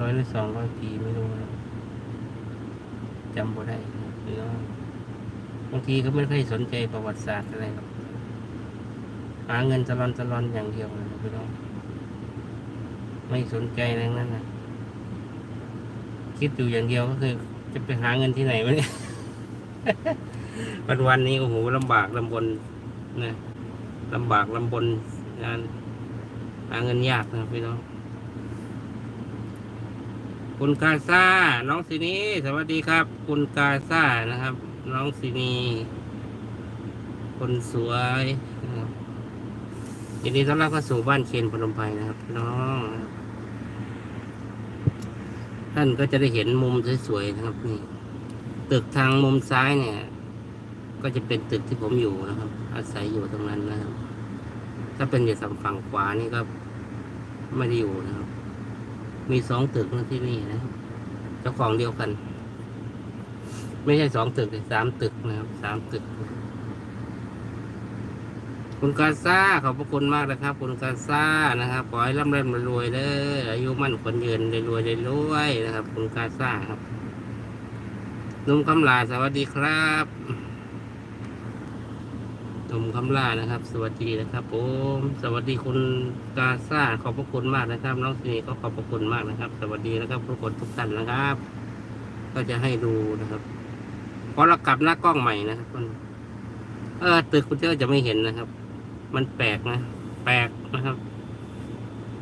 ร้อยหรือสองร้อยปีไม่รู้นะจำบ่ได้นะพี่น้องบางทีก็ไม่ค่อยสนใจประวัติศาสตร์อะไรหรอกหาเงินตะลอนตะลอนอย่างเดียวนะพี่น้องไม่สนใจอะไรนั้นนะคิดอยู่อย่างเดียวก็คือจะไปหาเงินที่ไหนวะเนี่ยวันวันนี้โอ้โหลำบากลำบนนะลำบากลำบนงาน หาเงินยากนะพี่น้อง คุณกาซาน้องสินีสวัสดีครับ คุณกาซานะครับ น้องสินีคนสวยยินดีต้อนรับเข้าสู่บ้านเคนพนมไพรนะครับพี่น้องท่านก็จะได้เห็นมุมสวยๆนะครับนี่ตึกทางมุมซ้ายเนี่ย ก็จะเป็นตึกที่ผมอยู่นะครับ อาศัยอยู่ตรงนั้นนะครับ ถ้าเป็นอยู่ทางฝั่งขวานี่ก็ไม่ได้อยู่นะครับ มีสองตึกนะที่นี่นะเจ้าของเดียวกัน ไม่ใช่สองตึกแต่สามตึกนะครับสามตึก คุณกาซ่าขอบพระคุณมากนะครับ คุณกาซ่านะครับขอให้ร่ำเร่ำรวยเด้อายุมั่นขวัญยืนรวยๆรวยนะครับ คุณกาซ่าครับนุ่มคำลาสวัสดีครับ นมคำล่านะครับ สวัสดีนะครับผมสวัสดีคุณกาซ่าขอบพระคุณมากนะครับ น้องสีก็ขอบพระคุณมากนะครับ สวัสดีนะครับทุกคนทุกท่านนะครับ ก็จะให้ดูนะครับพอเรากลับหน้ากล้องใหม่นะครับมันเออตึกคุณเจ้าจะไม่เห็นนะครับ มันแปลกนะแปลกนะครับ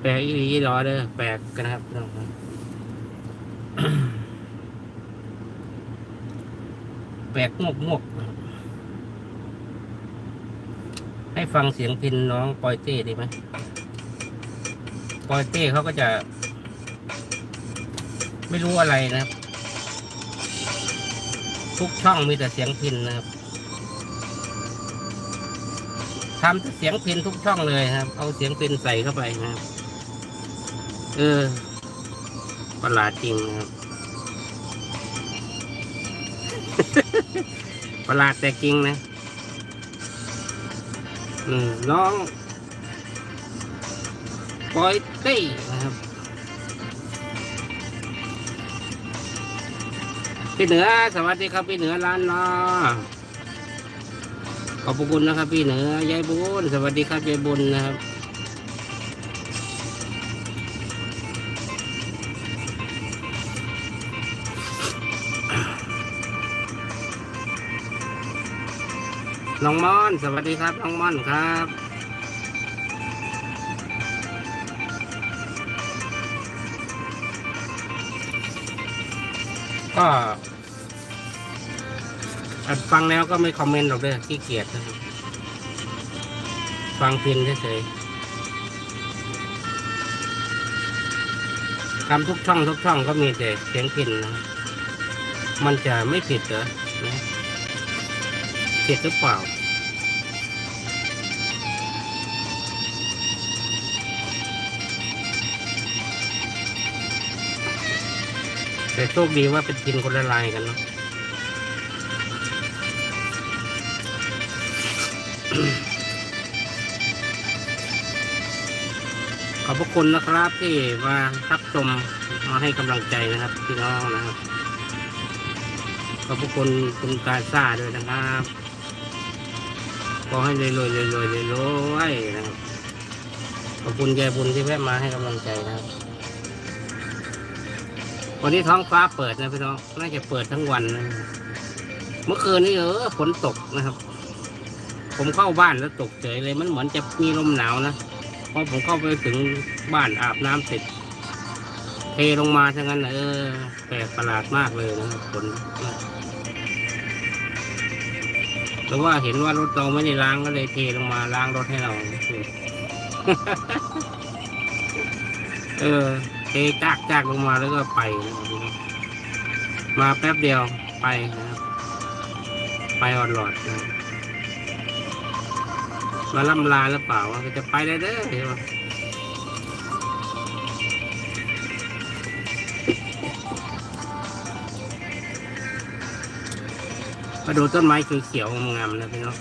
แปลกอีหลีอีหลอเด้อแปลกกันนะครับน้องครับแปลกงวกงวกนะครับ ให้ฟังเสียงพินน้องปอยเต้ดีไหมปอยเต้เขาก็จะ ไม่รู้อะไรนะครับ ทุกช่องมีแต่เสียงพินนะครับทำแต่เสียงพินทุกช่องเลยครับ เอาเสียงพินใส่เข้าไปนะครับ เออประหลาดจริงนะครับ ประหลาดแต่จริงนะ อืมน้องปอยตี้นะครับพี่เหนือสวัสดีครับพี่เหนือร้านลอขอบคุณนะครับ พี่เหนือยายบุญสวัสดีครับยายบุญนะครับ น้องม่อน สวัสดีครับ น้องม่อนครับ ก็ฟังแล้วก็ไม่คอมเมนต์หรอกเด้อขี้เกียจนะครับฟังเพียงเฉยๆทำทุกช่องทุกช่องก็มีแต่เสียงพินนะ มันจะไม่ผิดเหรอ ผิดหรือเปล่า แต่โชคดีว่าเป็นกินคนละลายกันเนาะขอบพระคุณนะครับที่มารับชมมาให้กำลังใจนะครับพี่น้องนะครับขอบพระคุณคุณกาซ่าด้วยนะครับ ขอให้รวยรวยรวยรวยรวยรวยนะครับขอบคุณยายบุญที่แวะมาให้กำลังใจนะครับ วันนี้ท้องฟ้าเปิดนะพี่น้องน่าจะเปิดทั้งวันนะเมื่อคืนนี้เออฝนตกนะครับ ผมเข้าบ้านแล้วตกเฉยเลยมันเหมือนจะมีลมหนาวนะพอผมเข้าไปถึงบ้านอาบน้ำเสร็จเทลงมาทั้งนั้นเออแปลกประหลาดมากเลยนะครับฝนนะ หรือว่าเห็นว่ารถเราไม่ได้ล้างก็เลยเทลงมาล้างรถให้เรา เออ เทจากจากลงมาแล้วก็ไปนะครับมาแป๊บเดียวไปนะครับ ไปออนหลอดนะครับมาล่ำลาหรือเปล่าว่าจะไปได้เด้อ มาดูต้นไม้เขียวๆงามๆนะพี่น้อง